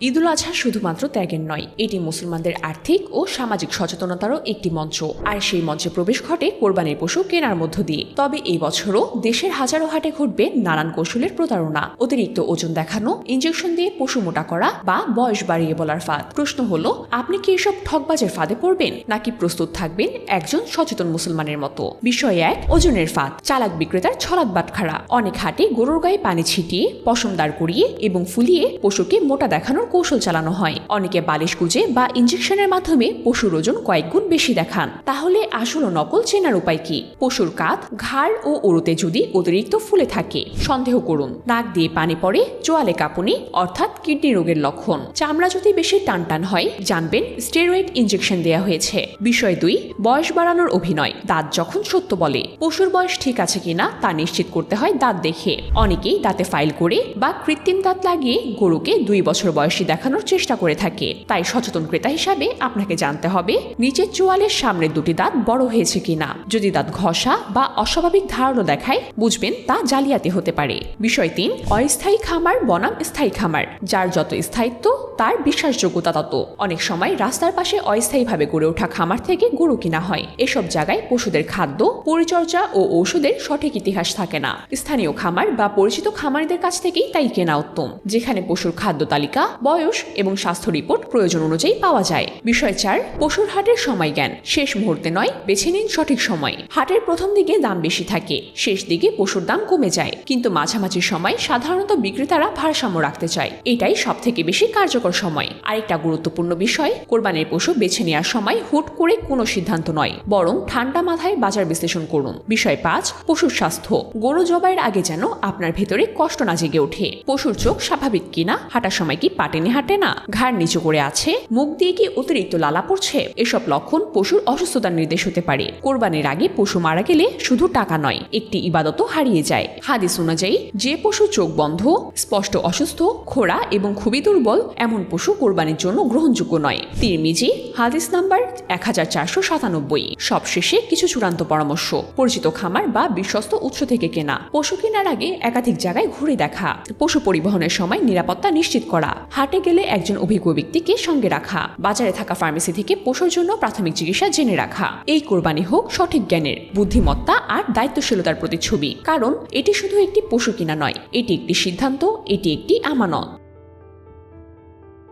ঈদুল আজহা শুধুমাত্র ত্যাগের নয়, এটি মুসলমানদের আর্থিক ও সামাজিক সচেতনতারও একটি মঞ্চ। আর সেই মঞ্চে প্রবেশ ঘটে কোরবানির পশু কেনার মধ্য দিয়ে। তবে এই বছরও দেশের হাজারো হাটে ঘটবে নানান কৌশলের প্রতারণা। অতিরিক্ত ওজন দেখানো ইঞ্জেকশন দিয়ে পশু মোটা করা বা বয়স বাড়িয়ে বলার ফাঁদ। প্রশ্ন হলো, আপনি কি এসব ঠকবাজের ফাঁদে পড়বেন, নাকি প্রস্তুত থাকবেন একজন সচেতন মুসলমানের মতো? বিষয় এক, ওজনের ফাঁদ। চালাক বিক্রেতার ছলাক বাটখারা অনেক হাটে গরুর গায়ে পানি ছিটিয়ে, পশম দাঁড় করিয়ে এবং ফুলিয়ে পশুকে মোটা দেখানোর কৌশল চালানো হয়। অনেকে বালিশ গুজে বা ইঞ্জেকশনের মাধ্যমে পশুর ওজন কয়েক গুণ বেশি দেখান। তাহলে আসল নকল চেনার উপায় কি? পশুর কাঁধ ঘাড় ও উড়োতে যদি অতিরিক্ত ফুলে থাকে, সন্দেহ করুন। নাক দিয়ে পানি পড়ে, চোয়ালে কাঁপুনি, অর্থাৎ কিডনি রোগের লক্ষণ। চামড়া যদি বেশি টানটান হয়, জানবেন স্টেরয়েড ইঞ্জেকশন দেওয়া হয়েছে। বিষয় দুই, বয়স বাড়ানোর অভিনয়। দাঁত যখন সত্য বলে, পশুর বয়স ঠিক আছে কিনা তা নিশ্চিত করতে হয় দাঁত দেখে। অনেকেই দাঁতে ফাইল করে বা কৃত্রিম দাঁত লাগিয়ে গরুকে দুই বছর বয়সী দেখানোর চেষ্টা করে থাকে। তাই সচেতন ক্রেতা হিসাবে আপনাকে জানতে হবে, নিচের চোয়ালের সামনে দুটি দাঁত বড় হয়েছে কিনা। যদি দাঁত ঘষা বা অস্বাভাবিক ধারণা দেখায়, বুঝবেন তা জালিয়াতি হতে পারে। বিষয় তিন, অস্থায়ী খামার বনাম স্থায়ী খামার, যার যত স্থায়িত্ব তার বিশ্বাসযোগ্যতা তত। অনেক সময় রাস্তার পাশে অস্থায়ীভাবে গড়ে ওঠা খামার থেকে গরু কিনা হয়। এসব জায়গায় পশুদের খাদ্য, পরিচর্যা ও ঔষধের সঠিক ইতিহাস থাকে না। স্থানীয় খামার বা পরিচিত খামারিদের কাছ থেকেই তাই কেনা উত্তম। যেখানে পশুর খাদ্য তালিকা, বয়স এবং স্বাস্থ্য রিপোর্ট প্রয়োজন অনুযায়ী পাওয়া যায়। বিষয় চার, পশুর হাটের সময় জ্ঞান। শেষ মুহূর্তে নয়, বেছে নিন সঠিক সময়। হাটের প্রথম দিকে দাম বেশি থাকে। শেষ দিকে পশুর দাম কমে যায়। কিন্তু মাঝামাঝি সময় সাধারণত বিক্রেতারা ভারসাম্য রাখতে চায়। এটাই সব থেকে বেশি কার্যকর সময়। আরেকটা গুরুত্বপূর্ণ বিষয়, কোরবানির পশু বেছে নেওয়ার সময় হুট করে কোনো সিদ্ধান্ত নয়, বরং ঠান্ডা মাথায় বাজার বিশ্লেষণ করুন। বিষয় পাঁচ, পশুর স্বাস্থ্য। গরু জবাইয়ের আগে যেন আপনার ভেতরে কষ্ট না জেগে ওঠে। পশুর চোখ স্বাভাবিক কিনা, হাঁটার সময় কি পাটেনে হাঁটে না, ঘাড় নিচু করে আছে, মুখ দিয়ে কি অতিরিক্ত লালা পড়ছে, এসব লক্ষণ পশুর অসুস্থতার নির্দেশ হতে পারে। কোরবানির আগে পশু মারা গেলে শুধু টাকা নয়, একটি ইবাদতও হারিয়ে যায়। হাদিস অনুযায়ী, যে পশু চোখ বন্ধ, স্পষ্ট অসুস্থ, খোড়া এবং খুবই দুর্বল এমন পশু কোরবানির জন্য গ্রহণযোগ্য নয়। তিরমিজি, হাদিস নাম্বার এক হাজার চারশো সাতানব্বই। সবশেষে কিছু চূড়ান্ত পরামর্শ। পরিচিত খামার বা বিশ্বস্ত উৎস থেকে কেনা। পশু কেনার আগে একাধিক জায়গায় ঘুরে দেখা। পশু পরিবহনের সময় নিরাপত্তা নিশ্চিত করা। হাটে গেলে একজন অভিজ্ঞ ব্যক্তিকে সঙ্গে রাখা। বাজারে থাকা ফার্মেসি থেকে পশুর জন্য প্রাথমিক চিকিৎসা জেনে রাখা। এই কোরবানি হোক সঠিক জ্ঞানের, বুদ্ধিমত্তা আর দায়িত্বশীলতার প্রতিচ্ছবি। কারণ এটি শুধু একটি পশু কিনা নয়, এটি একটি সিদ্ধান্ত, এটি একটি আমানত।